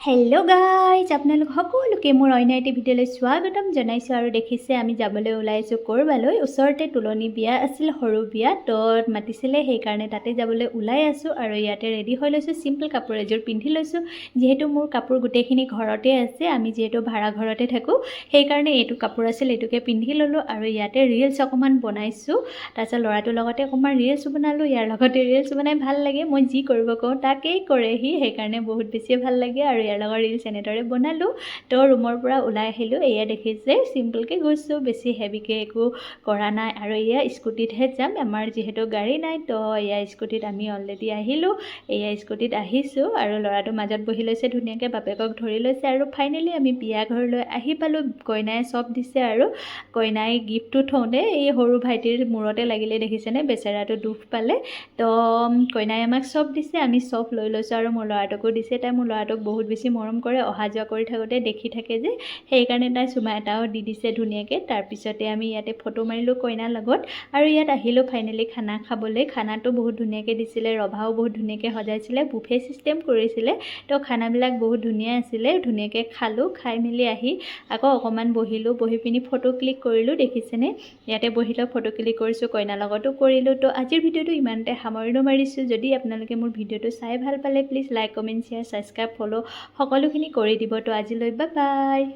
Hello guys আপোনালোক সকলোকে মোৰ অন্য এটি ভিডিঅ'লৈ স্বাগতম জনাইছোঁ আৰু দেখিছে আমি যাবলৈ ওলাইছোঁ ক'ৰবালৈ। ওচৰতে তুলনি বিয়া আছিল সৰু বিয়া তো মাতিছিলে সেইকাৰণে তাতে যাবলৈ ওলাই আছোঁ আৰু ইয়াতে ৰেডি হৈ লৈছোঁ চিম্পল কাপোৰ এযোৰ পিন্ধি লৈছোঁ। যিহেতু মোৰ কাপোৰ গোটেইখিনি ঘৰতে আছে আমি যিহেতু ভাড়া ঘৰতে থাকোঁ সেইকাৰণে এইটো কাপোৰ আছিল এইটোকে পিন্ধি ল'লোঁ আৰু ইয়াতে ৰিলচ অকণমান বনাইছোঁ। তাৰপিছত ল'ৰাটোৰ লগতে অকণমান ৰিলচ বনালোঁ ইয়াৰ লগতে ৰিলচ বনাই ভাল লাগে মই যি কৰিব কওঁ তাকেই কৰে সি সেইকাৰণে বহুত বেছিয়ে ভাল লাগে আৰু ইয়াৰ লগত ৰিলচ এনেদৰে বনালোঁ। তো ৰুমৰ পৰা ওলাই আহিলোঁ। এয়া দেখিছে চিম্পলকৈ গৈছোঁ বেছি হেভিকৈ একো কৰা নাই। আৰু এয়া স্কুটিতহে যাম। আমাৰ যিহেতু গাড়ী নাই তো এয়া স্কুটিত আমি অলৰেডি আহিলোঁ। এয়া স্কুটিত আহিছোঁ আৰু ল'ৰাটো মাজত বহি লৈছে ধুনীয়াকৈ বাপেকক ধৰি লৈছে আৰু ফাইনেলি আমি বিয়া ঘৰলৈ আহি পালোঁ। কইনাই চব দিছে আৰু। কইনাই গিফ্টটো থওঁতে এই সৰু ভাইটিৰ মূৰতে লাগিলে দেখিছেনে? বেচেৰাটো দুখ পালে। তো কইনাই আমাক চব দিছে আমি চব লৈ লৈছোঁ আৰু মোৰ ল'ৰাটোকো দিছে। তাই মোৰ ল'ৰাটোক বহুত বেছি মৰম কৰে অহা যোৱা কৰি থাকোঁতে দেখি থাকে যে সেইকাৰণে তাই চুমা এটাও দি দিছে ধুনীয়াকৈ। তাৰপিছতে আমি ইয়াতে ফটো মাৰিলোঁ কইনাৰ লগত আৰু ইয়াত আহিলোঁ ফাইনেলি খানা খাবলৈ। খানাটো বহুত ধুনীয়াকৈ দিছিলে ৰভাও বহুত ধুনীয়াকৈ সজাইছিলে বুফে ছিষ্টেম কৰিছিলে। তো খানাবিলাক বহুত ধুনীয়া আছিলে ধুনীয়াকৈ খালোঁ খাই মেলি আহি আকৌ অকণমান বহিলোঁ বহি পিনি ফটো ক্লিক কৰিলোঁ দেখিছেনে? ইয়াতে বহি লৈ ফটো ক্লিক কৰিছোঁ কইনাৰ লগতো কৰিলোঁ। তো আজিৰ ভিডিঅ'টো ইমানতে সামৰণি মাৰিছোঁ। যদি আপোনালোকে মোৰ ভিডিঅ'টো চাই ভাল পালে please like comment share subscribe follow' সকলোখিনি কৰি দিব তো আজিলৈ বাই বাই